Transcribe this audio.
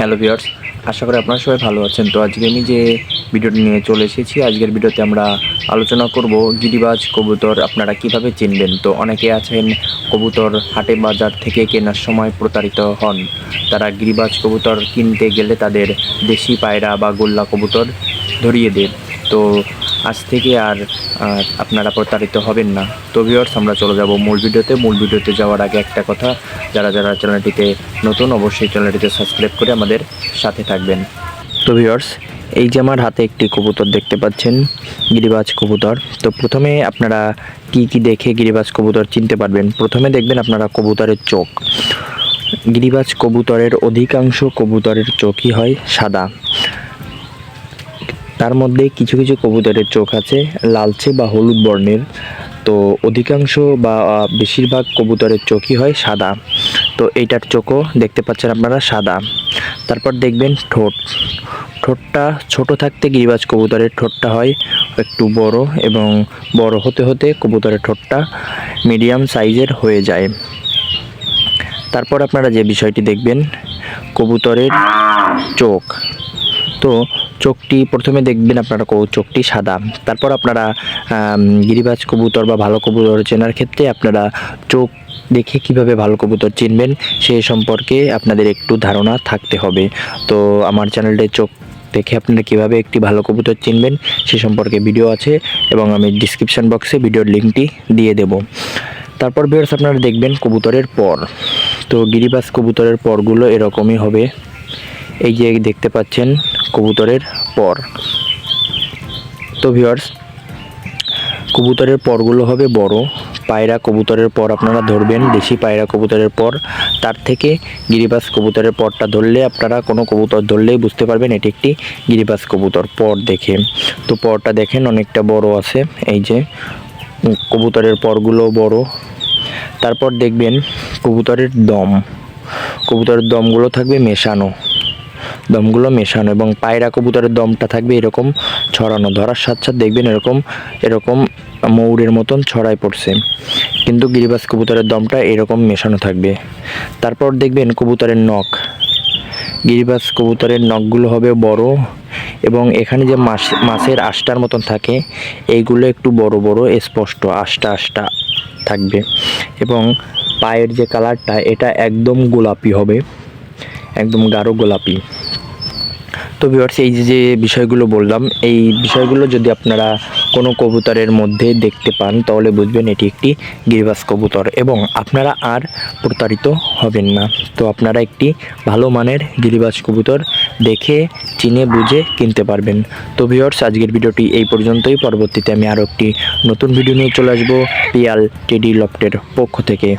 Hello viewers, আশা করি আপনারা সবাই ভালো আছেন। তো আজকে আমি যে ভিডিওটি নিয়ে চলে এসেছি, আজকের ভিডিওতে আমরা আলোচনা করব গিরিবাজ কবুতর আপনারা কীভাবে চিনবেন? তো অনেকে আছেন কবুতর হাটে বাজার থেকে কেনার সময় প্রতারিত হন। তারা গিরিবাজ কবুতর কিনতে গেলে তাদের দেশি পায়রা বা গোল্লা কবুতর ধরিয়ে দেন তো আজ থেকে আর আপনারা প্রতারিত হবেন না। তো ভিউয়ার্স আমরা চলে যাব মূল ভিডিওতে। মূল ভিডিওতে যাওয়ার আগে একটা কথা, যারা যারা চ্যানেলটিতে নতুন, অবশ্যই চ্যানেলটিতে সাবস্ক্রাইব করে আমাদের সাথে থাকবেন। তো ভিউয়ার্স এই যে আমার হাতে একটি কবুতর দেখতে পাচ্ছেন, গিরিবাজ কবুতর। তো প্রথমে আপনারা কি কি দেখে গিরিবাজ কবুতর চিনতে পারবেন? প্রথমে দেখবেন আপনারা কবুতরের চোখ। গিরিবাজ কবুতরের অধিকাংশ কবুতরের চোখই হয় সাদা। তার মধ্যে কিছু কিছু কবুতরের চোখ আছে, লালচে বা হলুদ বর্ণের। তো অধিকাংশ বা বেশিরভাগ কবুতরের চোখই হয় সাদা। তো এইটার চোখও দেখতে পাচ্ছেন আপনারা সাদা। তারপর দেখবেন ঠোঁট। ঠোঁটটা ছোট থাকতে গিরিবাজ কবুতরের ঠোঁটটা হয় একটু বড় এবং বড় হতে হতে কবুতরের ঠোঁটটা মিডিয়াম সাইজের হয়ে যায়। তারপর আপনারা যে বিষয়টি দেখবেন, কবুতরের চোখ। তো চোখটি প্রথমে দেখবেন আপনারা চোখটি সাদা। তারপর আপনারা গিরিবাজ কবুতর বা ভালো কবুতর চেনার ক্ষেত্রে আপনারা চোখ দেখে কীভাবে ভালো কবুতর চিনবেন সে সম্পর্কে আপনাদের একটু ধারণা থাকতে হবে। তো আমার চ্যানেলটা চোখ দেখে আপনারা কীভাবে একটি ভালো কবুতর চিনবেন সে সম্পর্কে ভিডিও আছে এবং আমি ডিসক্রিপশন বক্সে ভিডিওর লিঙ্কটি দিয়ে দেব। তারপর ভিউয়ার্স আপনারা দেখবেন কবুতরের পর। তো গিরিবাস কবুতরের পরগুলো এরকমই হবে। এই যে দেখতে পাচ্ছেন কবুতরের পর। তো ভিউয়ার্স কবুতরের পরগুলো হবে বড়। পায়রা কবুতরের পর আপনারা ধরবেন, দেশি পায়রা কবুতরের পর। তার থেকে গিরিবাজ কবুতরের পরটা ধরলে আপনারা কোনো কবুতর ধরলেই বুঝতে পারবেন, এটি একটি গিরিবাজ কবুতর পর দেখে। তো পরটা দেখেন অনেকটা বড় আছে, এই যে কবুতরের পরগুলো বড়। তারপর দেখবেন কবুতরের দম। কবুতরের দমগুলো থাকবে মেশানো। দমগুলো মেশানো এবং পায়রা কবুতরের দমটা থাকবে এরকম ছড়ানো। ধরার সাথে সাথে দেখবেন এরকম এরকম ময়ূরের মতন ছড়াই পড়ছে। কিন্তু গিরিবাজ কবুতরের দমটা এরকম মেশানো থাকবে। তারপর দেখবেন কবুতরের নখ। গিরিবাস কবুতরের নখগুলো হবে বড় এবং এখানে যে মাছ মাছের আষ্টার মতন থাকে, এইগুলো একটু বড় বড়, স্পষ্ট আষ্টা আষ্টা থাকবে। এবং পায়ের যে কালারটা, এটা একদম গোলাপি হবে। একদম গাঢ় গোলাপি। তো ভিউয়ার্স এই যে বিষয়গুলো বললাম, এই বিষয়গুলো যদি আপনারা কোনো কবুতরের মধ্যে দেখতে পান, তাহলে বুঝবেন এটি একটি গিরিবাজ কবুতর এবং আপনারা আর প্রতারিত হবেন না। তো আপনারা একটি ভালো মানের গিরিবাজ কবুতর দেখে, চিনে, বুঝে কিনতে পারবেন। তো ভিউয়ার্স আজকের ভিডিওটি এই পর্যন্তই। পরবর্তীতে আমি আরও একটি নতুন ভিডিও নিয়ে চলে আসব পিয়াল টেডি লফটের পক্ষ থেকে।